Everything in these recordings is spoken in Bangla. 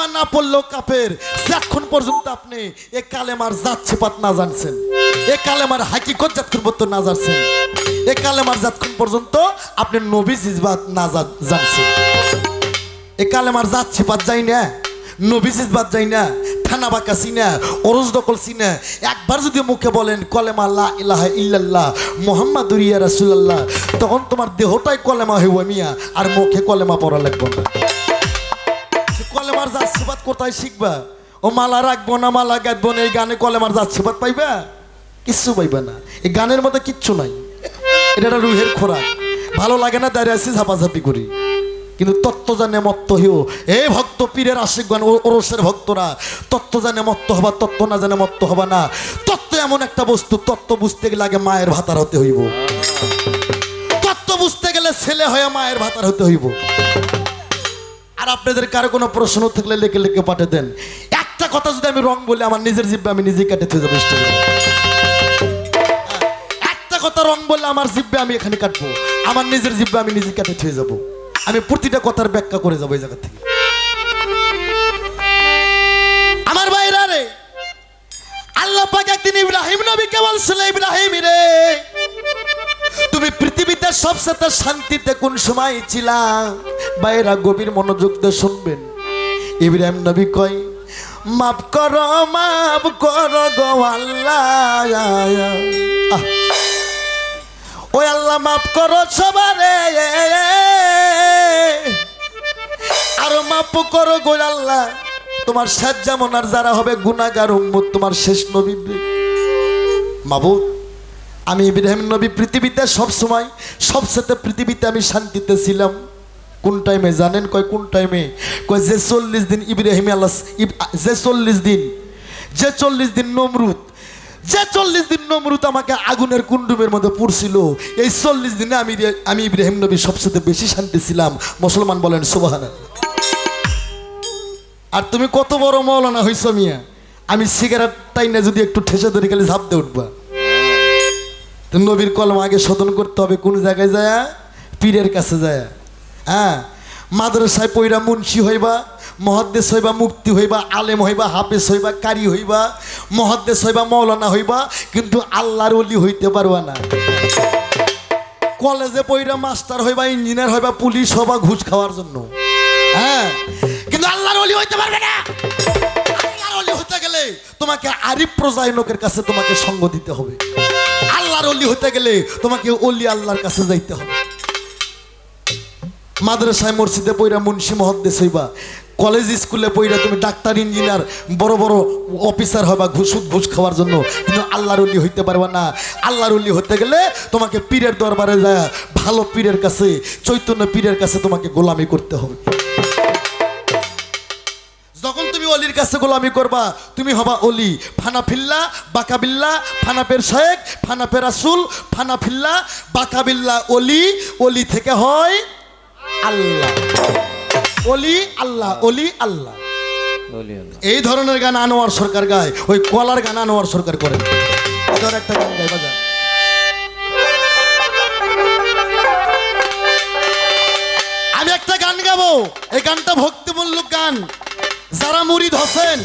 কালেমা না পড়লেও কাপের এখন পর্যন্ত আপনি এ কালেমার যাচ্ছে পাত না জানছেন, এ কালেমার হাকিকত যাতক্ষণ পর্যন্ত না জানছেন, এ কালেমার যাতক্ষণ পর্যন্ত আপনি নবী জিজবাত না জানছেন। এ কালেমার যাচ্ছে পাত যাই না, নবী জিজবাত যাই না, থানা বাঁকা চিনা অরজ দখল চিনা একবার যদি মুখে বলেন কলেমা লা ইলাহা ইল্লাল্লাহ, মোহাম্মদুর ইয়া রাসূলুল্লাহ, তখন তোমার দেহটাই কলেমা হইব মিয়া, আর মুখে কলেমা পড়া লাগবে না। কলেমার জাতসিবাদ কোথায় শিখবা? ও মালা রাখব না, মালা গাঁথবো না, এই গানে কলে কলেমার জাতসিবাদ পাইবা? কিচ্ছু পাইবা না। এই গানের মধ্যে কিচ্ছু নাই। এটা একটা রুহের খোরাক। ভালো লাগে না দাঁড়িয়ে আছি ঝাপাঝাপি করি। কিন্তু তত্ত্ব জানে মত্ত হিও। এ ভক্ত পীরের আশিকগণ ওরসের ভক্তরা। তত্ত্ব জানে মত্ত হবা, তত্ত্ব না জানে মত্ত হবা না। তত্ত্ব এমন একটা বস্তু, তত্ত্ব বুঝতে গেলে আগে মায়ের ভাতার হতে হইব। তত্ত্ব বুঝতে গেলে ছেলে হয়ে মায়ের ভাতার হতে হইব। আর আপনাদের কারও কোনো প্রশ্ন থাকলে লিখে লিখে পাঠিয়ে দেন। একটা কথা যদি আমি রং বলি, আমার নিজের জিব্বে আমি নিজেই কেটে থেকে যাব একটা কথা রং বললে আমার জিব্বে আমি এখানে কাটবো, আমার নিজের জিব্বে আমি নিজে কেটে থয়ে যাব। আমি প্রতিটা কথার ব্যাখ্যা করে যাব এই জায়গা থেকে। আমার বাইরা রে, আল্লাহ পাক একদিন ইব্রাহিম নবীকে বলছিল, ইব্রাহিম রে, তুমি পৃথিবীতে সবসাথে শান্তিতে কোন সময় ছিলা? বাইরা গভীর মনোযোগ দিয়ে শুনবেন। ইব্রাহিম নবী কয়, মাফ কর মাফ কর গো আল্লাহ। আল্লাহ মাফ করো সবারে। আরও মাফ করো গো আল্লাহ। তোমার শেষ যেমন আর যারা হবে গুনাগার উম্মত, তোমার শেষ নবী মাবুদ, আমি ইব্রাহিম নবী পৃথিবীতে সব সময় সবসাথে পৃথিবীতে আমি শান্তিতে ছিলাম। কোন টাইমে জানেন? কয় কোন টাইমে কয় যে চল্লিশ দিন ইব্রাহিম আল্লাহ যে চল্লিশ দিন, যে চল্লিশ দিন নমরুদ, যে চল্লিশ দিন নমরুদ আমাকে আগুনের কুণ্ডুমের মধ্যে পুড়ছিল। এই চল্লিশ দিনে আমি আমি ইব্রাহিম নবী সবসাথে বেশি শান্তি ছিলাম। মুসলমান বলেন সুবাহানা আর তুমি কত বড় মৌলানা হইছ মিয়া। আমি সিগারেট টাইনে যদি একটু ঠেসে ধরে গেলে দিয়ে উঠবা। তো নবীর কলম আগে শোধন করতে হবে, কোন জায়গায় যায়? পীরের কাছে যায়। হ্যাঁ মাদ্রাসায় পইরা মুন্সি হইবা, মহাদ্দেশ হইবা মুক্তি হইবা, আলেম হইবা, হাফেজ হইবা, কারি হইবা, মহাদ্দেশ হইবা, মৌলানা হইবা, কিন্তু আল্লাহর অলি হইতে পারবা না। কলেজে পইরা মাস্টার হইবা, ইঞ্জিনিয়ার হইবা, পুলিশ হবা ঘুষ খাওয়ার জন্য। হ্যাঁ কিন্তু আল্লাহর অলি হইতে পারবে না। আল্লাহর অলি হতে গেলে তোমাকে আরিফ প্রজায়নকের কাছে তোমাকে সঙ্গ দিতে হবে। আল্লাহর অলি হতে গেলে তোমাকে অলি আল্লাহর কাছে যাইতে হবে। মাদ্রাসায় মসজিদে পইরা মুন্সি মহদ্দেশ হইবা কলেজ স্কুলে পইরা তুমি ডাক্তার ইঞ্জিনিয়ার বড় বড় অফিসার হবা ঘুষ ঘুষ খাওয়ার জন্য। কিন্তু আল্লাহর অলি হইতে পারবা না। আল্লাহর অলি হতে গেলে তোমাকে পীরের দরবারে যায়, ভালো পীরের কাছে, চৈতন্য পীরের কাছে তোমাকে গোলামি করতে হবে। যখন তুমি অলির কাছে গোলামি করবা, তুমি হবা অলি। ফানাফিল্লা বাকাবিল্লা ফানাপের শেখ ফানাপের রাসুল ফানাফিল্লা বাকাবিল্লা অলি। অলি থেকে হয় আল্লাহ। অলি আল্লাহ অলি আল্লাহ। এই ধরনের গান আনোয়ার সরকার গায় ওই কলার গান আনোয়ার সরকার করে। একটা গান গায় বাজা। আমি একটা গান গাবো এই গানটা ভক্তিমূলক গান। যারা মুরিদ হোসেন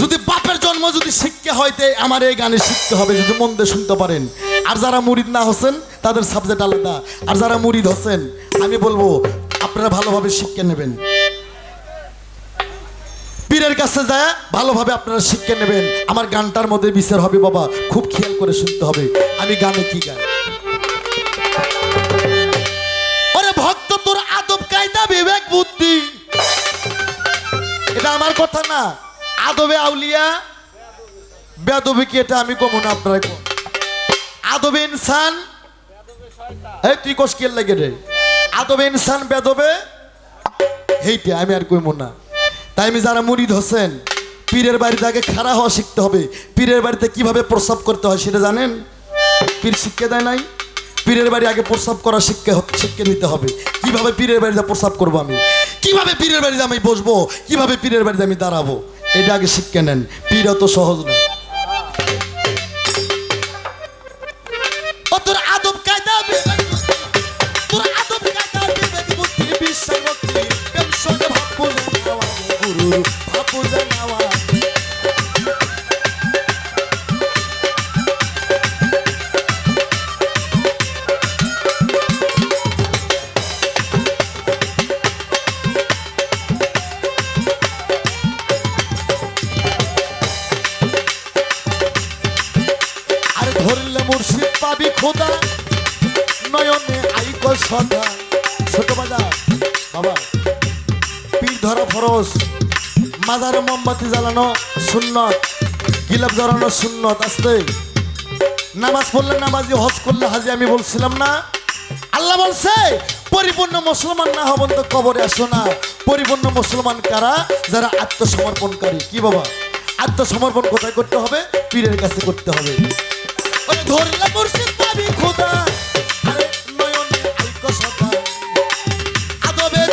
যদি বাপের জন্ম যদি শিখতে হয় হইতে আমার এই গানে শিখতে হবে যদি মন দিয়ে শুনতে পারেন। আর যারা মুরিদ না হোসেন তাদের সাবজেক্ট আলাদা। আর যারা মুরিদ হোসেন আমি বলব, আপনারা ভালোভাবে শিক্ষা নেবেন। পীরের কাছে যায়, ভালোভাবে আপনারা শিক্ষা নেবেন। আমার গানটার মধ্যে বিচার হবে বাবা, খুব খেয়াল করে শুনতে হবে। আমি গানে কি গাই? ওরে ভক্ত, তোর আদব কায়দা, বিবেক, বুদ্ধি। এটা আমার কথা না। আদবে আউলিয়া, বেদবে কি এটা আমি কমো না আপনারা কোন আদবে ইনসান, এই তুই কষ্কের লাগে রে? আদবে ইনসান বেদবে? হেইটা, আমি আর কইমো না। তাই আমি যারা মুরিদ হোসেন, পীরের বাড়িতে আগে খাড়া হওয়া শিখতে হবে। পীরের বাড়িতে কীভাবে প্রস্রাব করতে হয় সেটা জানেন? পীর শিক্ষা দেয় নাই? পীরের বাড়ি আগে প্রস্রাব করা শিক্ষা শিক্ষা নিতে হবে। কীভাবে পীরের বাড়িতে প্রস্রাব করব আমি? কীভাবে পীরের বাড়িতে আমি বসবো? কীভাবে পীরের বাড়িতে আমি দাঁড়াবো? এটা আগে শিক্ষা নেন। পীর অত সহজ না। বাবা পীর ধরা ফরস মাজারে মোমবাতি জ্বালানো সুন্নত, গিলাপ জ্বালানো সুন্নত আসতে। নামাজ পড়লে নামাজি, হজ করলে হাজি, আমি বলছিলাম না। আল্লাহ বলছে, পরিপূর্ণ মুসলমান না হবেন তো কবরে আসো না। পরিপূর্ণ মুসলমান কারা? যারা আত্মসমর্পণকারী। কি বাবা? আত্মসমর্পণ কোথায় করতে হবে? পীরের কাছে করতে হবে। ধরলে মুর্শিদ খোদা।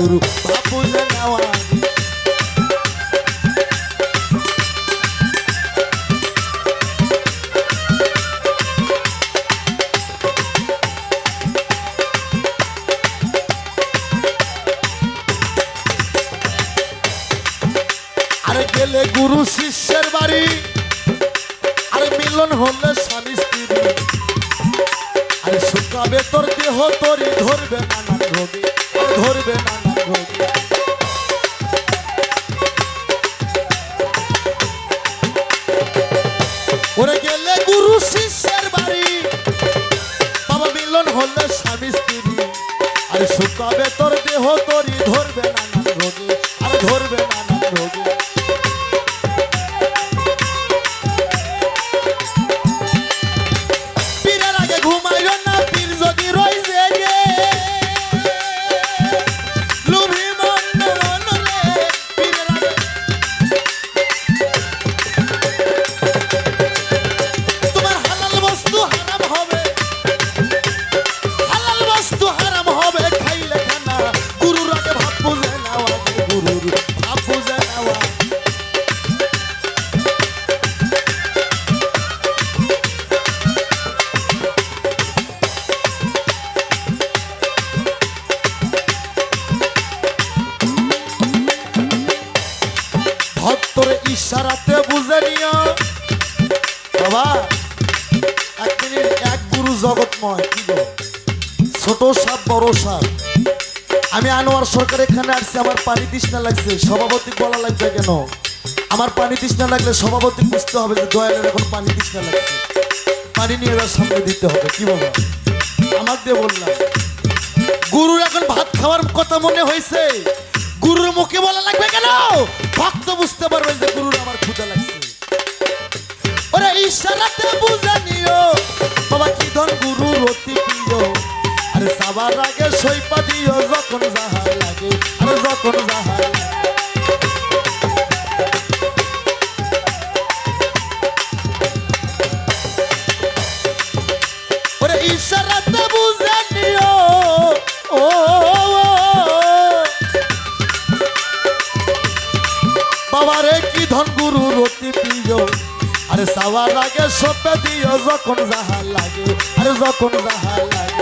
ভাব বুঝে নেওয়া আরে গেলে গুরু শিষ্যের বাড়ি, আরে মিলন হলে স্বামী স্ত্রী। আরে শুকাবে তোর দেহ, তোরই ধরবে নানান রোগে। ধরবে নানান রোগে ওরে গেলে গুরু শিষ্যের বাড়ি। বাবা মিলন হলে স্বামী স্ত্রী। আর শুকাবে তোর দেহ তোরই আমি আনোয়ার সরকার এখানে আসছি, আমার পানি তৃষ্ণা লাগছে। সভাপতি বলা লাগবে কেন? আমার পানি তৃষ্ণা লাগলে সভাপতি বুঝতে হবে যে দয়ালের এখন পানি তৃষ্ণা লাগছে। পানি নিয়ে এবার সামনে দিতে হবে, কি বাবা আমার দিয়ে বললাম, গুরুর এখন ভাত খাওয়ার কথা মনে হয়েছে। গুরুর মুখে বলা লাগবে কেন? ভক্ত বুঝতে পারবে যে গুরুর আমার ক্ষুদা লাগছে। ইশারাতে বুঝে নিও। বাবা, কি ধন গুরু অতি প্রিয়। আরে সবার আগে সৈপা দিও, যখন যাহা লাগে। আরে যখন যাহা লাগে। আগে দিও যখন যাহা লাগে আর যখন যাহা লাগে।